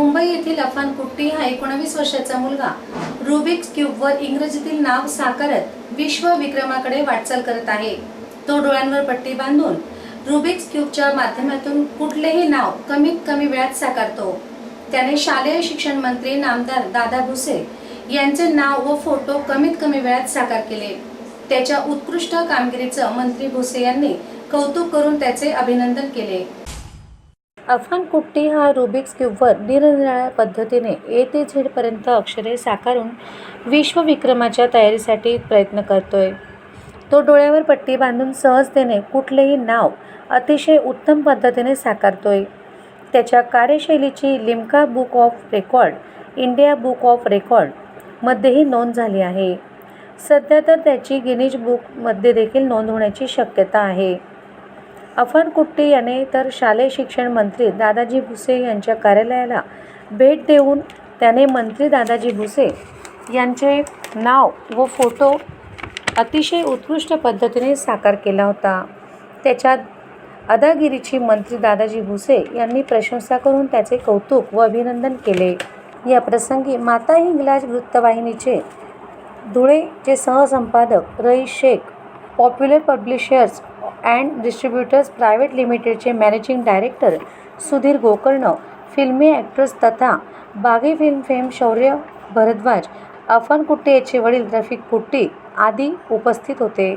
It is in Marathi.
मुंबई येथील अफान कुट्टी हा एकोणावीस वर्षाचा मुलगा. रुबिक्स क्यूबवर इंग्रजीतील नाव साकारत विश्व विक्रमाकडे वाटचाल करत आहे. तो डोळ्यांवर पट्टी बांधून रुबिक्स क्यूबच्या माध्यमातून कुठलेही नाव कमीत कमी वेळात साकारतो. त्याने शालेय शिक्षण मंत्री नामदार दादा भुसे यांचे नाव व फोटो कमीत कमी वेळात साकार केले. त्याच्या उत्कृष्ट कामगिरीचं मंत्री भुसे यांनी कौतुक करून त्याचे अभिनंदन केले. अफान कुट्टी हा रुबिक्स क्यूबवर निरनिराळ्या पद्धतीने ए ते झेडपर्यंत अक्षरे साकारून विश्वविक्रमाच्या तयारीसाठी प्रयत्न करतोय. तो डोळ्यावर पट्टी बांधून सहजतेने कुठलेही नाव अतिशय उत्तम पद्धतीने साकारतोय. त्याच्या कार्यशैलीची Limca book of record India book of रेकॉर्डमध्येही नोंद झाली आहे. सध्या तर त्याची गिनीज बुकमध्ये देखील नोंद होण्याची शक्यता आहे. अफन कुट्टी याने तर शालेय शिक्षण मंत्री दादाजी भुसे यांच्या कार्यालयाला भेट देऊन त्याने मंत्री दादाजी भुसे यांचे नाव व फोटो अतिशय उत्कृष्ट पद्धतीने साकार केला होता. त्याच्यात अदागिरीची मंत्री दादाजी भुसे यांनी प्रशंसा करून त्याचे कौतुक व अभिनंदन केले. या प्रसंगी माता हिंगलाज वृत्तवाहिनीचे धुळेचे सहसंपादक Rais Shaikh popular publishers and distributors private लिमिटेडचे मॅनेजिंग डायरेक्टर सुधीर गोकर्ण फिल्मी ॲक्ट्रेस तथा बागी फिल्म फेम शौर्य भरद्वाज अफन कुट्टे याचे वडील रफिक कुट्टी आदी उपस्थित होते.